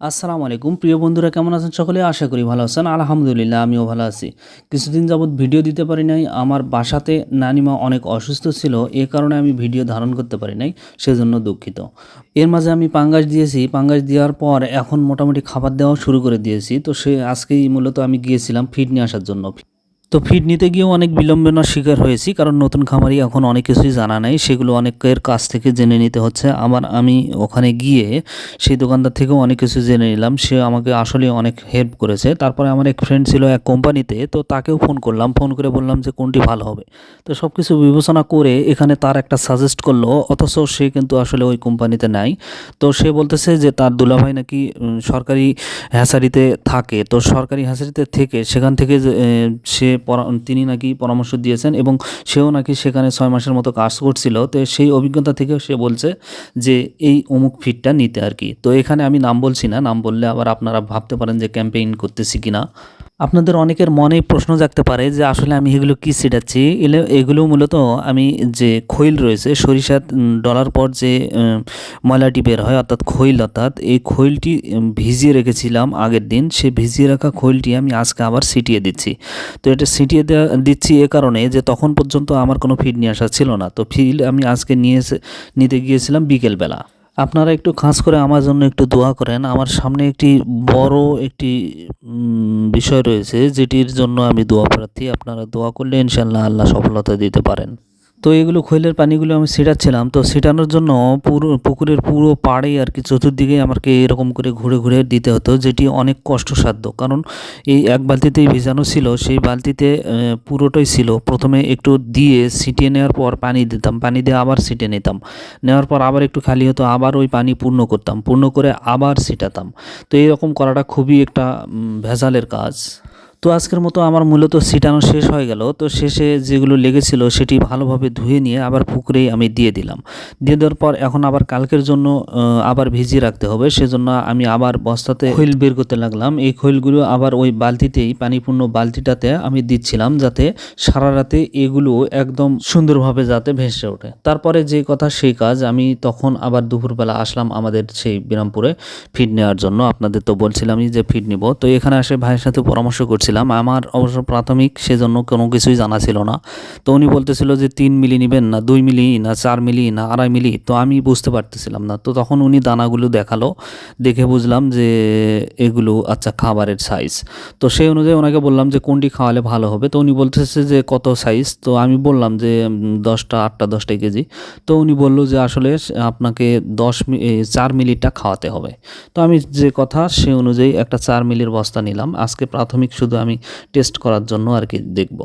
আসসালামু আলাইকুম। প্রিয় বন্ধুরা, কেমন আছেন সকলে? আশা করি ভালো আছেন। আলহামদুলিল্লাহ, আমিও ভালো আছি। কিছুদিন যাবৎ ভিডিও দিতে পারি নাই। আমার বাসাতে নানিমা অনেক অসুস্থ ছিল, এ কারণে আমি ভিডিও ধারণ করতে পারি নাই, সেজন্য দুঃখিত। এর মাঝে আমি পাঙ্গাস দিয়েছি। পাঙ্গাস দেওয়ার পর এখন মোটামুটি খাবার দেওয়া শুরু করে দিয়েছি। তো সে আজকেই মূলত আমি গিয়েছিলাম ফিড নিয়ে আসার জন্য। তো ফিড নিতে গিয়েও অনেক বিলম্বনার শিকার হয়েছি, কারণ নতুন খামারি এখন অনেক কিছুই জানা নেই। সেগুলো অনেকের কাছ থেকে জেনে নিতে হচ্ছে। আমার, আমি ওখানে গিয়ে সেই দোকানদার থেকেও অনেক কিছু জেনে নিলাম। সে আমাকে আসলে অনেক হেল্প করেছে। তারপরে আমার এক ফ্রেন্ড ছিল এক কোম্পানিতে তো তাকেও ফোন করলাম। ফোন করে বললাম যে, কোনটি ভালো হবে? তো সব কিছু বিবেচনা করে এখানে তার একটা সাজেস্ট করল, অথচ সে কিন্তু আসলে ওই কোম্পানিতে নাই। তো সে বলতেছে যে, তার দুলাভাই নাকি সরকারি হ্যাসারিতে থাকে। তো সরকারি হ্যাসারিতে থেকে, সেখান থেকে সে তিনি নাকি পরামর্শ দিয়েছেন এবং সেও নাকি সেখানে ছয় মাসের মতো কাজ করছিল। তো সেই অভিজ্ঞতা থেকেও সে বলছে যে, এই অমুক ফিটটা নিতে আর কি। তো এখানে আমি নাম বলছি না, নাম বললে আবার আপনারা ভাবতে পারেন যে, ক্যাম্পেইন করতেছি কিনা? আপনাদের অনেকের মনে প্রশ্ন জাগতে পারে যে আসলে আমি এগুলো কী ছিটাচ্ছি এলে এগুলো মূলত আমি যে খৈল রয়েছে সরিষা ডলার পর যে ময়লাটি বের হয়, অর্থাৎ খৈল অর্থাৎ এই খৈলটি ভিজিয়ে রেখেছিলাম আগের দিন, সে ভিজিয়ে রাখা খৈলটি আমি আজকে আবার ছিটিয়ে দিচ্ছি। তো এটা ছিটিয়ে দিচ্ছি এ কারণে যে তখন পর্যন্ত আমার কোনো ফিড নিয়ে আসা ছিল না। তো ফিল আমি আজকে নিয়ে এসে, নিতে গিয়েছিলাম বিকেলবেলা। আপনারা একটু খাস করে আমার জন্য একটু দোয়া করেন। আমার সামনে একটি বড় একটি বিষয় রয়েছে যেটির জন্য আমি দোয়া প্রার্থী। আপনারা দোয়া করলে ইনশাল্লাহ আল্লাহ সফলতা দিতে পারেন। তো এগুলো খৈলের পানিগুলো আমি ছিটাচ্ছিলাম। তো ছিটানোর জন্য পুরো পুকুরের পুরো পাড়ে আর কি চতুর্দিকে আমাকে এরকম করে ঘুরে ঘুরে দিতে হতো, যেটি অনেক কষ্টসাধ্য। কারণ এই এক বালতিতেই ভিজানো ছিল, সেই বালতিতে পুরোটাই ছিল। প্রথমে একটু দিয়ে ছিটিয়ে নেওয়ার পর পানি দিতাম, পানি দিয়ে আবার ছিটিয়ে নিতাম। নেওয়ার পর আবার একটু খালি হতো, আবার ওই পানি পূর্ণ করতাম, পূর্ণ করে আবার ছিটাতাম। তো এইরকম করাটা খুবই একটা ভেজালের কাজ। তো আজকের মতো আমার মূলত ছিটানো শেষ হয়ে গেল। তো শেষে যেগুলো লেগেছিল সেটি ভালোভাবে ধুয়ে নিয়ে আবার পুকুরেই আমি দিয়ে দিলাম। দিয়ে দেওয়ার পর এখন আবার কালকের জন্য আবার ভিজিয়ে রাখতে হবে। সেজন্য আমি আবার বস্তাতে খৈল বের করতে লাগলাম। এই খৈলগুলো আবার ওই বালতিতেই, পানিপূর্ণ বালতিটাতে আমি দিচ্ছিলাম যাতে সারা রাতে এগুলো একদম সুন্দরভাবে যাতে ভেসে ওঠে। তারপরে যে কথা সেই কাজ আমি তখন আবার দুপুরবেলা আসলাম আমাদের সেই বিরামপুরে ফিড নেওয়ার জন্য। আপনাদের তো বলছিলামই যে ফিড নিব। তো এখানে আসে ভাইয়ের সাথে পরামর্শ করছিলাম আমার অবশ্য প্রাথমিক সেজন্য কোনো কিছুই জানা ছিল না। তো উনি বলতেছিল যে তিন মিলি নেবেন না, দুই মিলি না, চার মিলি না, আড়াই মিলি, তো আমি বুঝতে পারতেছিলাম না। তো তখন উনি দানাগুলো দেখাল, দেখে বুঝলাম যে এগুলো আচ্ছা খাবারের সাইজ তো সেই অনুযায়ী ওনাকে বললাম যে কোনটি খাওয়ালে ভালো হবে। তো উনি বলতেছে যে কত সাইজ তো আমি বললাম যে দশটা, আটটা, দশটা কেজি। তো উনি বলল যে আসলে আপনাকে দশ চার মিলিটা খাওয়াতে হবে। তো আমি যে কথা সে অনুযায়ী একটা চার মিলির বস্তা নিলাম। আজকে প্রাথমিক শুধু আমি টেস্ট করার জন্য আর কি দেখব।